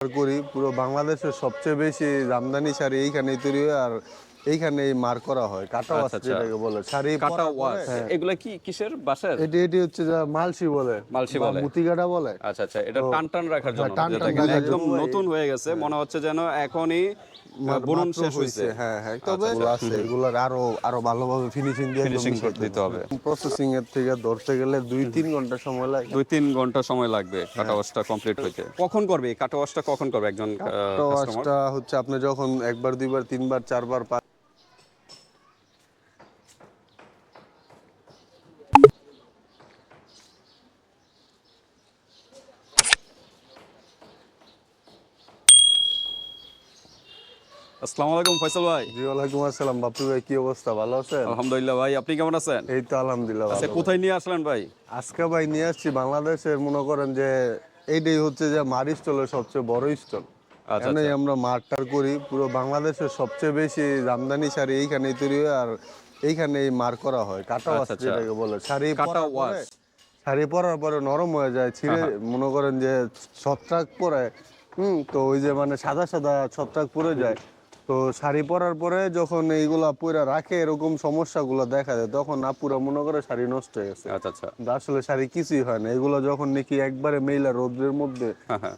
করি পুরো বাংলাদেশের সবচেয়ে বেশি জামদানি শাড়ি এইখানেই তৈরি হয় আর এইখানেই মার করা হয় কাটা ওয়াশ আচ্ছা, আচ্ছা। যেটাকে বলে শাড়ি কাটা ওয়াশ হ্যাঁ। এগুলা কি কিসের বাসার এটি এটি হচ্ছে যা মালসি বলে মালসি বলে। বলে আচ্ছা আচ্ছা এটা টান টান রাখার জন্য হ্যাঁ, একদম নতুন হয়ে গেছে মনে হচ্ছে যেন এখনই বুনন শেষ হয়েছে হ্যাঁ হ্যাঁ তবে আছে এগুলার আরও আরও ভালোভাবে ফিনিশিং দিয়ে Finishing দিতে হবে। প্রসেসিং এর থেকে ধরতে গেলে দুই তিন ঘণ্টা সময় লাগে দুই তিন ঘণ্টা সময় লাগবে হ্যাঁ। কাটা ওয়াশটা কমপ্লিট হইতে কখন করবে কাটা ওয়াশটা কখন করবে একজন কাস্টমার হচ্ছে আপনি যখন একবার দুইবার তিনবার চারবার আসসালামু আলাইকুম ফয়সাল ভাই। জি ওয়ালাইকুম আসসালাম। বাপু ভাই কি অবস্থা? ভালো আছেন? আলহামদুলিল্লাহ ভাই আপনি কেমন আছেন? এই তো আলহামদুলিল্লাহ আচ্ছা কোথায় নিয়ে আসলেন ভাই? আজকে ভাই নিয়ে আসছি বাংলাদেশের মনে করেন যে এইটাই হচ্ছে যে মার স্টলের সবচেয়ে বড় স্টল। আচ্ছা, এখানেই আমরা মারটার করি পুরো বাংলাদেশের সবচেয়ে বেশি জামদানি শাড়ি এইখানেই তৈরি হয় আর এইখানেই মার করা হয়। কাটা ওয়াশ আচ্ছা, আচ্ছা। যেটাকে বলে। শাড়ি কাটা ওয়াশ। শাড়ি পরার পরে নরম হয়ে যায় ছিঁড়ে মনে করেন যে ছত্রাক পরে। হুম তো ওই যে মানে সাদা সাদা ছত্রাক পরে যায়। তো শাড়ি পরার পরে যখন এইগুলা পুরা রাখে এরকম সমস্যাগুলো দেখা যায় তখন আপুরা মনে করে শাড়ি নষ্ট হয়ে গেছে। আচ্ছা আচ্ছা। আসলে শাড়ি কিছুই হয় না। এগুলো যখন নাকি একবারে মেইলা রোদ্রের মধ্যে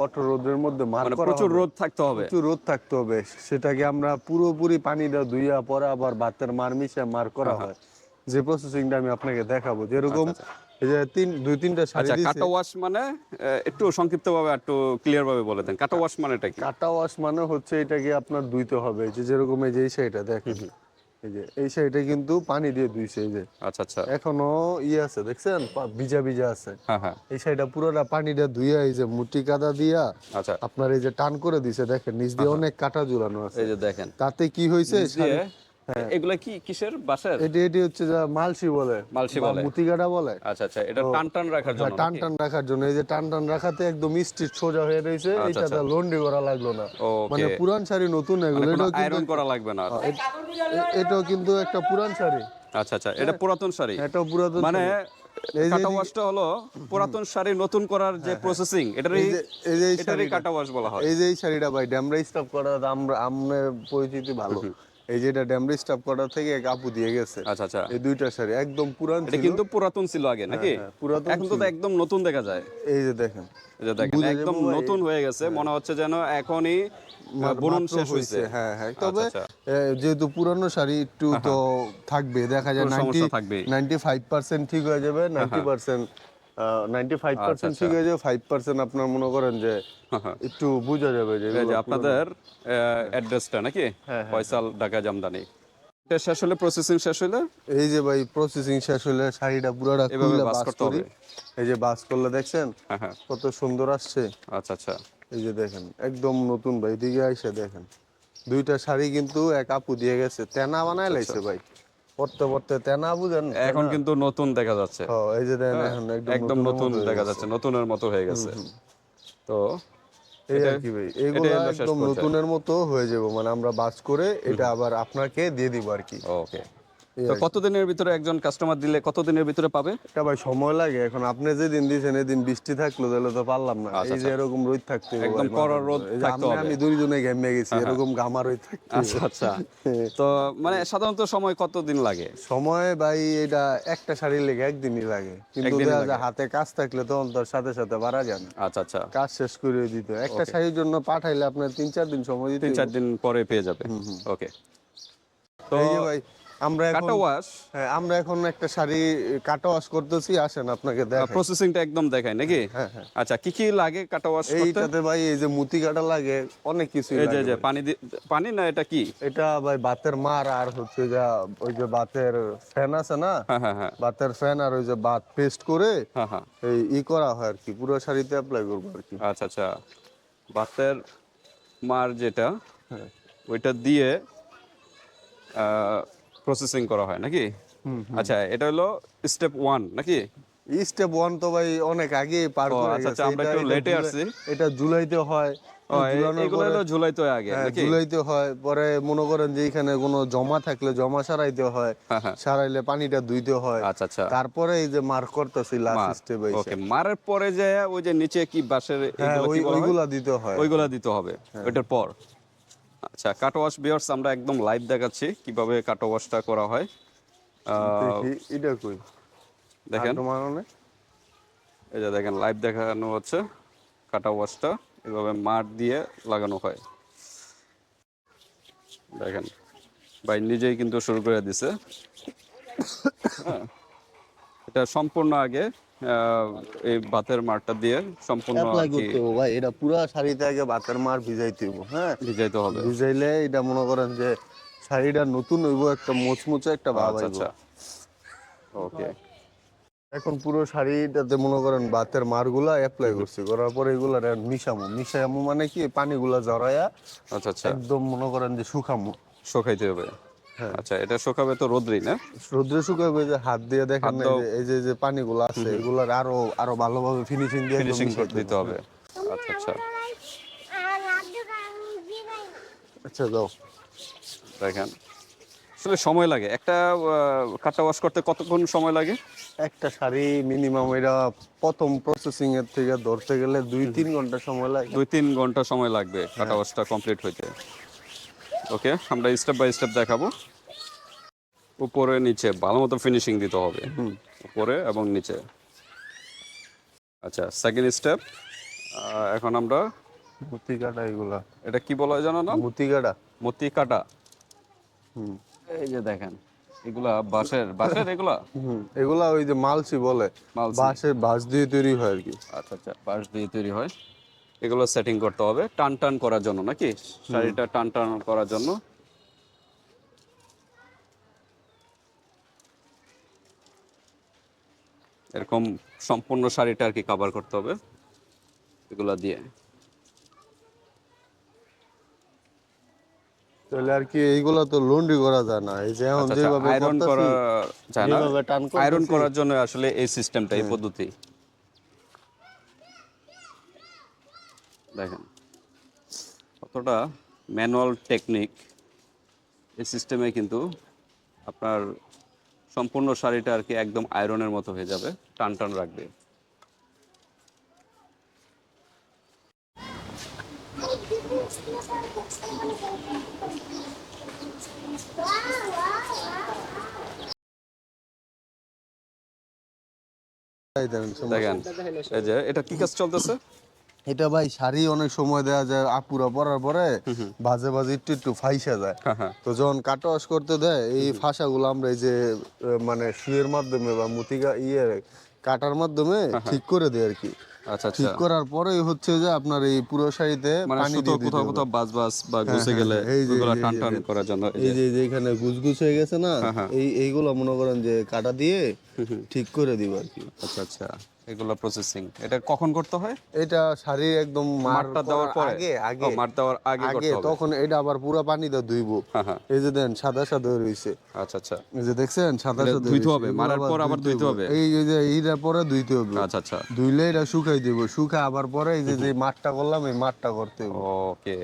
কঠোর রোদ্রের মধ্যে মানে প্রচুর রোদ থাকতে হবে। প্রচুর রোদ থাকতে হবে। সেটাকে আমরা পুরোপুরি পানি পানিটা ধুইয়া পরে আবার ভাতের মার মিশে মার করা হয় যে প্রসেসিংটা আমি আপনাকে দেখাবো। যেরকম এই যে তিন দুই তিনটা শাড়ি আচ্ছা কাটা ওয়াশ মানে একটু সংক্ষিপ্ত একটু ক্লিয়ার ভাবে বলে দেন। কাটা ওয়াশ মানেটা কি? কাটা ওয়াশ মানে হচ্ছে এটাকে আপনার ধুইতে হবে। এই যে যেরকম এই যে এই শাড়িটা দেখেন। এই যে এই শাড়িটা কিন্তু পানি দিয়ে ধুইছে এই যে। আচ্ছা আচ্ছা। এখনও ইয়ে আছে দেখছেন? ভিজা ভিজা আছে। হ্যাঁ হ্যাঁ। এই শাড়িটা পুরোটা পানিটা ধুইয়া এই যে মুটি কাদা দিয়া আচ্ছা। আপনার এই যে টান করে দিছে দেখেন? নিচ দিয়ে অনেক কাটা ঝুলানো আছে। এই যে দেখেন। তাতে কি হয়েছে? এগুলা কি কিসের? বাসার এটি এটি হচ্ছে যা মালসি বলে। মালসি বলে। বলে। আচ্ছা আচ্ছা এটা টান টান রাখার জন্য টান টান রাখার জন্য। এই যে টান টান রাখাতে একদম স্ট্রিট সোজা হয়ে রয়েছে। আচ্ছা, এইটাতে লন্ডি করা লাগল না। মানে পুরান শাড়ি নতুন এগুলো। এটাও আয়রন করা লাগবে না। এটাও কিন্তু একটা পুরান শাড়ি। আচ্ছা আচ্ছা এটা পুরাতন শাড়ি। এটাও পুরাতন মানে কাটা ওয়াশটা হলো পুরাতন শাড়ি নতুন করার যে প্রসেসিং এটারই কাটা ওয়াশ বলা হয়। এই যে এই শাড়িটা ভাই ড্যামরা স্টাফ করা আমরা আমরা পরিচিতি ভালো। এই যেটা ড্যামরা স্টাফ থেকে এক আপু দিয়ে গেছে। আচ্ছা আচ্ছা। এই দুইটা শাড়ি একদম পুরান এটা কিন্তু পুরাতন ছিল আগে নাকি? হ্যাঁ, পুরাতন এখন তো একদম নতুন দেখা যায়। এই যে দেখেন। এই যে দেখেন একদম নতুন হয়ে গেছে মনে হচ্ছে যেন এখনই বুনন শেষ হয়েছে হ্যাঁ হ্যাঁ তবে আচ্ছা, যেহেতু পুরানো শাড়ি একটু তো থাকবে দেখা যায় একটু নাইনটি সমস্যা থাকবেই। নাইনটি ফাইভ পার্সেন্ট ঠিক হয়ে যাবে নাইনটি ফাইভ পার্সেন্ট আপনার মনে করেন যে হ্যাঁ, হ্যাঁ। একটু বোঝা যাবে যে আপনাদের অ্যাড্রেসটা নাকি? হ্যাঁ, ফয়সাল ঢাকা জামদানি। এটা শেষ হলে প্রসেসিং শেষ হলে এই যে ভাই প্রসেসিং শেষ হলে শাড়িটা পুরোটা এভাবে বাস করতে হবে। এই যে বাস করলে দেখছেন কত সুন্দর আসছে। আচ্ছা আচ্ছা। এই যে দেখেন একদম নতুন ভাই দিকে আইসে দেখেন। দুইটা শাড়ি কিন্তু এক আপু দিয়ে গেছে তেনা বানায় লাইছে ভাই। পড়তে পড়তে তেনা বুঝেন এখন কিন্তু নতুন দেখা যাচ্ছে। এই যে এখন একদম নতুন দেখা যাচ্ছে নতুনের মতো হয়ে গেছে। তো এই আর কি ভাই এইগুলো এটাই একদম নতুনের মতো হয়ে যাব মানে আমরা বাস করে এটা আবার আপনাকে দিয়ে দিব আর কি। ওকে। তো কতদিনের ভিতরে একজন কাস্টমার দিলে কতদিনের ভিতরে পাবে? এটা ভাই সময় লাগে। এখন আপনি যেদিন দিয়েছেন এদিন বৃষ্টি থাকল তাহলে তো পারলাম না। এই যে এরকম রোদ থাকতে একদম কড়া রোদ। এই যে থাকতে হবে। আমি দুইজনে ঘেমে গেছি এরকম গামা রোদ থাকতে আচ্ছা আচ্ছা। তো মানে সাধারণত সময় কতদিন লাগে? সময় ভাই এটা একটা শাড়ি লেগে একদিনই লাগে। কিন্তু হাতে কাজ থাকলে তখন তোর সাথে সাথে বাড়া যায় না। আচ্ছা আচ্ছা। কাজ শেষ করে দিতে একটা শাড়ির জন্য পাঠাইলে আপনার তিন চার দিন সময় দিতে তিন। চার দিন পরে পেয়ে যাবে। ওকে তো এই যে ভাই আমরা এখন কাটা ওয়াশ হ্যাঁ, আমরা এখন একটা শাড়ি কাটা ওয়াশ করতেছি আসেন আপনাকে দেখাই। প্রসেসিংটা একদম দেখায় নাকি? হ্যাঁ, হ্যাঁ। আচ্ছা কি কি লাগে কাটা ওয়াশ করতে? এইটাতে ভাই এই যে মুতি কাটা লাগে অনেক কিছু এই যে পানি পানি না এটা কি? এটা ভাই বাতের মার আর হচ্ছে যা ওই যে বাতের ফ্যান আছে না? হ্যাঁ হ্যাঁ হ্যাঁ। বাতের ফ্যান আর ওই যে বাত পেস্ট করে হ্যাঁ হ্যাঁ। এই ই করা হয় আর কি পুরো শাড়িতে অ্যাপ্লাই করব আর কি। আচ্ছা আচ্ছা। ভাতের মার যেটা হ্যাঁ। ওইটা দিয়ে প্রসেসিং করা হয় নাকি? আচ্ছা এটা হলো স্টেপ ওয়ান নাকি? স্টেপ ওয়ান তো ভাই অনেক আগে পার করে আচ্ছা, গেছে। আচ্ছা, আমরা একটু জুলাই- আসছি। এটা জুলাইতে হয়। হয় আগে পরে মনে করেন যে এখানে কোনো জমা থাকলে জমা সারাইতে হয়। হ্যাঁ, হ্যাঁ। সারাইলে পানিটা ধুইতে হয়। আচ্ছা আচ্ছা। তারপরে এই যে মার্ক করতেছি লাস্ট স্টেপে ওকে মারের পরে যে ওই যে নিচে কি বাঁশের হয়? ওইগুলা দিতে হয়। ওইগুলা দিতে হবে। ওইটার পর। আচ্ছা কাট ওয়াশ বিয়ার্স আমরা একদম লাইভ দেখাচ্ছি কীভাবে কাট ওয়াশটা করা হয়। এটা কই? দেখেন? এই যে দেখেন লাইভ দেখানো হচ্ছে কাটা ওয়াশটা এভাবে মাঠ দিয়ে লাগানো হয়। দেখেন ভাই নিজেই কিন্তু শুরু করে দিছে। হ্যাঁ। এটা সম্পূর্ণ আগে এই ভাতের মাঠটা দিয়ে সম্পূর্ণ অ্যাপ্লাই করতে হবে ভাই এটা পুরা শাড়িতে আগে ভাতের মার ভিজাইতে হবে হ্যাঁ? ভিজাইতে হবে। ভিজাইলে এটা মনে করেন যে শাড়িটা নতুন হইব একটা মুচমুচে একটা ভাব আচ্ছা আচ্ছা। ওকে এখন পুরো শাড়িটাতে মনে করেন ভাতের মারগুলা অ্যাপ্লাই করছি করার পরে এগুলা মিশামু। মিশামু মানে কি? পানিগুলা জড়াইয়া আচ্ছা আচ্ছা। একদম মনে করেন যে শুকামো। শুকাইতে হবে। আচ্ছা এটা শুকাবে তো রোদ্রেই না? রোদ্রে শুকাবে যে হাত দিয়ে দেখেন না, এই যে- যে পানিগুলো আছে এগুলার আরও আরও ভালোভাবে ফিনিশিং দিয়ে ফিনিশিং মিশাইতে দিতে হবে। আচ্ছা আচ্ছা। আচ্ছা যাও। দেখেন। আসলে সময় লাগে। একটা কাটা ওয়াশ করতে কতক্ষণ সময় লাগে? একটা শাড়ি মিনিমাম এটা প্রথম প্রসেসিং এর থেকে ধরতে গেলে দুই তিন ঘণ্টা সময় লাগে। দুই তিন ঘণ্টা সময় লাগবে হ্যাঁ। কাটা ওয়াশটা কমপ্লিট হইতে। ওকে আমরা স্টেপ বাই স্টেপ দেখাবো। উপরে নিচে ভালো মতো ফিনিশিং দিতে হবে। উপরে এবং নিচে। আচ্ছা সেকেন্ড স্টেপ এখন আমরা মুতি কাটা এগুলা। এটা কি বলা হয় জানো না? মুতি কাটা মতি কাটা হুম। এই যে দেখেন এগুলা বাঁশের বাঁশের এগুলা? হুম এগুলা ওই যে মালসি বলে। মালসি। বাঁশের বাঁশ দিয়ে তৈরি হয় আর কি। আচ্ছা আচ্ছা বাঁশ দিয়ে তৈরি হয়। এগুলো সেটিং করতে হবে। টান টান করার জন্য নাকি? শাড়িটা টান টান করার জন্য। এরকম সম্পূর্ণ শাড়িটা আর কি কভার করতে হবে এগুলা দিয়ে। তাহলে আর কি এইগুলা তো লন্ড্রি করা যায় না। এই যে এখন যেভাবে আয়রন করা যায় না। আয়রন করার জন্য আসলে এই সিস্টেমটা এই পদ্ধতি। দেখেন কতটা ম্যানুয়াল টেকনিক এই সিস্টেমে কিন্তু আপনার সম্পূর্ণ শাড়িটা আর কি একদম আয়রনের মতো হয়ে যাবে টান টান রাখবে। দেখেন এই যে এটা কি কাজ চলতেছে এটা ভাই শাড়ি অনেক সময় দেয়া যায় আপুরা পরার পরে বাজে বাজে একটু একটু ফাইসা যায়। হ্যাঁ হ্যাঁ। তো যখন কাটা ওয়াশ করতে দেয় এই ফাঁসাগুলো আমরা এই যে মানে শুয়ের মাধ্যমে বা মুতিকা ইয়ে কাটার মাধ্যমে ঠিক করে দেয় আর কি। আচ্ছা ঠিক আচ্ছা করার পরেই হচ্ছে যে আপনার এই পুরো শাড়িতে মানে পানি দিয়ে কোথাও কোথাও বাজ বাজ বা ঘুষে গেলে যে, টান টান। করার জন্য এই যে। যে এখানে গুজগুজ হয়ে গেছে না হ্যাঁ, এই এইগুলো মনে করেন যে কাটা দিয়ে ঠিক করে দিব আর কি। আচ্ছা আচ্ছা। এগুলো প্রসেসিং এটা কখন করতে হয়? এটা শাড়ির একদম মার মাঠটা দেওয়ার পরে? আগে আগে। মাঠ দেওয়ার আগে আগে তখন এটা আবার পুরো পানিতে ধুইবো। হ্যাঁ হ্যাঁ। এই যে দেন সাদা সাদা রয়েছে। আচ্ছা আচ্ছা। এই যে দেখছেন সাদা সাদা ধুইতে হবে, মারার পর আবার ধুইতে হবে। এই যে এইটার পরে ধুইতে হবে। আচ্ছা আচ্ছা। ধুইলে এটা শুকাই দেবো। শুকা আবার পরে এই যে যে মাঠটা করলাম এই মাঠটা করতে হবে। ওকে।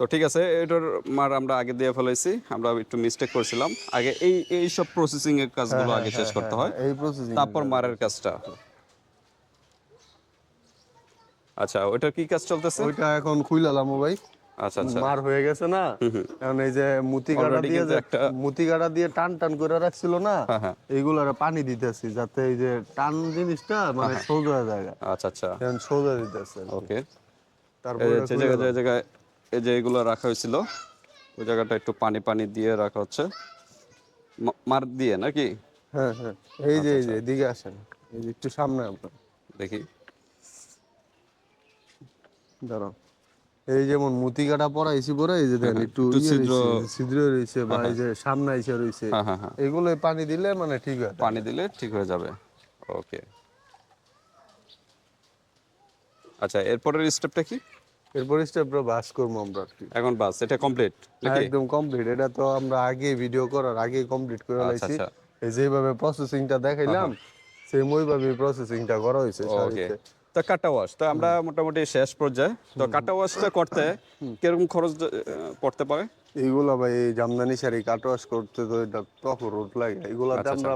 তো ঠিক আছে এটার মার আমরা আগে দিয়ে ফেলেছি আমরা একটু মিস্টেক করছিলাম। আগে এই এই সব প্রসেসিং এর কাজগুলো আগে শেষ করতে হয় এই প্রসেসিং তারপর মারের কাজটা। আচ্ছা ওইটার কি কাজ চলতেছে? ওইটা এখন খুইলালাম ভাই। আচ্ছা আচ্ছা। মার হয়ে গেছে না? এখন এই যে মুতি Already দিয়ে যে একটা- মুতি কাটা দিয়ে টান টান করে রাখছিল না হ্যাঁ, হ্যাঁ। এইগুলার পানি দিতেছি যাতে এই যে টান জিনিসটা মানে সোজা হয়ে যায়। আচ্ছা আচ্ছা। এখন সোজা দিতেছে ওকে তারপরে যে জায়গায় যে জায়গায় এই যে এগুলো রাখা হয়েছিল ওই জায়গাটা একটু পানি পানি দিয়ে রাখা হচ্ছে। মার দিয়ে নাকি? হ্যাঁ হ্যাঁ। এই যে এই আচ্ছা, যে এদিকে আসেন। এই যে একটু সামনে আপনার দেখি। দাঁড়ান এই যেমন মুতি কাটা পরাইছি পরে এই যে দেন একটু একটু ইয়ে ছিদ্র- রয়েছে, বা এই যে সামনে এসে রয়েছে হ্যাঁ হ্যাঁ হ্যাঁ। এগুলো পানি দিলে মানে ঠিক আছে পানি দিলে ঠিক হয়ে যাবে। ওকে। আচ্ছা এরপরের স্টেপটা কি? এরপর স্টেপটা বাস করব আমরা এখন বাস এটা কমপ্লিট একদম কমপ্লিট এটা তো আমরা আগে ভিডিও করার আগে কমপ্লিট করে আচ্ছা, লাইছি আচ্ছা। যেভাবে প্রসেসিংটা দেখাইলাম সেম ওইভাবে প্রসেসিংটা করা হয়েছে ওকে। তো কাটা ওয়াশ তো আমরা মোটামুটি শেষ পর্যায়ে। তো কাটা ওয়াশটা করতে কীরকম খরচ পড়তে পারে? এইগুলা ভাই জামদানি শাড়ি কাটওয়াশ করতে তো এটা প্রপার রোড লাগে। এগুলাতে আমরা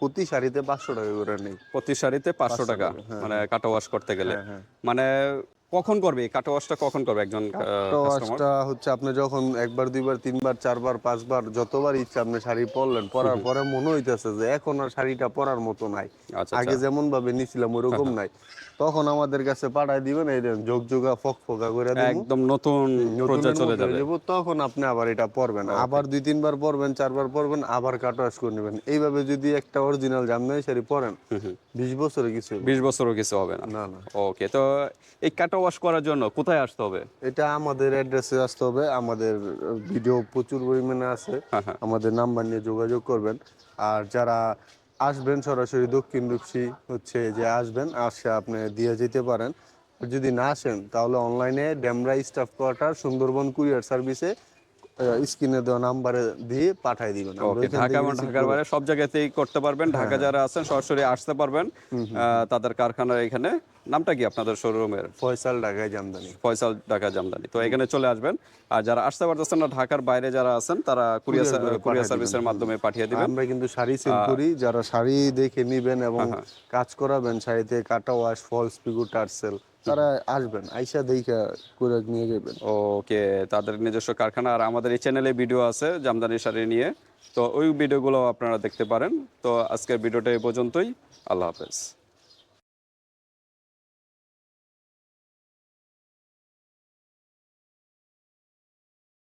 প্রতি শাড়িতে পাঁচশো টাকা করে নেই। প্রতি শাড়িতে পাঁচশো টাকা মানে কাটা ওয়াশ করতে গেলে। মানে কখন করবে? কাটা ওয়াশটা কখন করবে একজন কাটওয়াশটা হচ্ছে আপনি যখন একবার দুইবার তিনবার চারবার পাঁচবার যতবার ইচ্ছা আপনি শাড়ি পরলেন পরার পরে মনে হইতেছে যে এখন আর শাড়িটা পরার মতো নাই। আচ্ছা আগে যেমন ভাবে নিছিলাম ওরকম নাই। তখন আমাদের কাছে পাঠায় দিবেন এই দেন যোগ যোগা ফক ফকা করে একদম নতুন পর্যায়ে চলে যাবে। তখন আপনি আবার এটা পরবেন। আবার দুই তিনবার পরবেন চারবার পরবেন আবার কাটওয়াশ করে নেবেন। এইভাবে যদি একটা অরিজিনাল জামদানি শাড়ি পরেন। বিশ বছরে কিছু বিশ বছরও কিছু হবে না। না না। ওকে তো এই কাটা ওয়াশ করার জন্য কোথায় আসতে হবে? এটা আমাদের অ্যাড্রেসে আসতে হবে। আমাদের ভিডিও প্রচুর পরিমাণে আছে। হ্যাঁ, আমাদের নাম্বার নিয়ে যোগাযোগ করবেন। আর যারা আসবেন সরাসরি দক্ষিণ রূপসি হচ্ছে যে আসবেন, আসে আপনি দিয়ে যেতে পারেন। যদি না আসেন, তাহলে অনলাইনে Demra staff quarter Sundarban courier সার্ভিসে স্ক্রিনে দেওয়া নাম্বারে দিয়ে দিবেন। ঢাকা এবং ঢাকার বাইরে সব জায়গাতেই করতে পারবেন। হ্যাঁ, ঢাকা যারা আছেন সরাসরি আসতে পারবেন। তাদের কারখানার এখানে। নামটা কি আপনাদের শোরুমের? ফয়সাল ঢাকায় জামদানি। ফয়সাল ঢাকা জামদানি। তো এখানে চলে আসবেন। আর যারা আসতে পারতেছেন না ঢাকার বাইরে যারা আছেন তারা কুরিয়ার কুরিয়ার সার্ভিসের মাধ্যমে পাঠিয়ে দিবেন। আমরা কিন্তু শাড়ি সেল করি। যারা শাড়ি দেখে নিবেন এবং হ্যাঁ, কাজ করাবেন শাড়িতে কাটা ওয়াশ ফলস পিকু টার্সেল তারা আসবেন, আইসা দেখা করে নিয়ে যাবেন। ওকে, তাদের নিজস্ব কারখানা আর আমাদের এই চ্যানেলে ভিডিও আছে জামদানি শাড়ি নিয়ে। তো ওই ভিডিওগুলো আপনারা দেখতে পারেন। তো আজকের ভিডিওটা এই পর্যন্তই। আল্লাহ হাফেজ।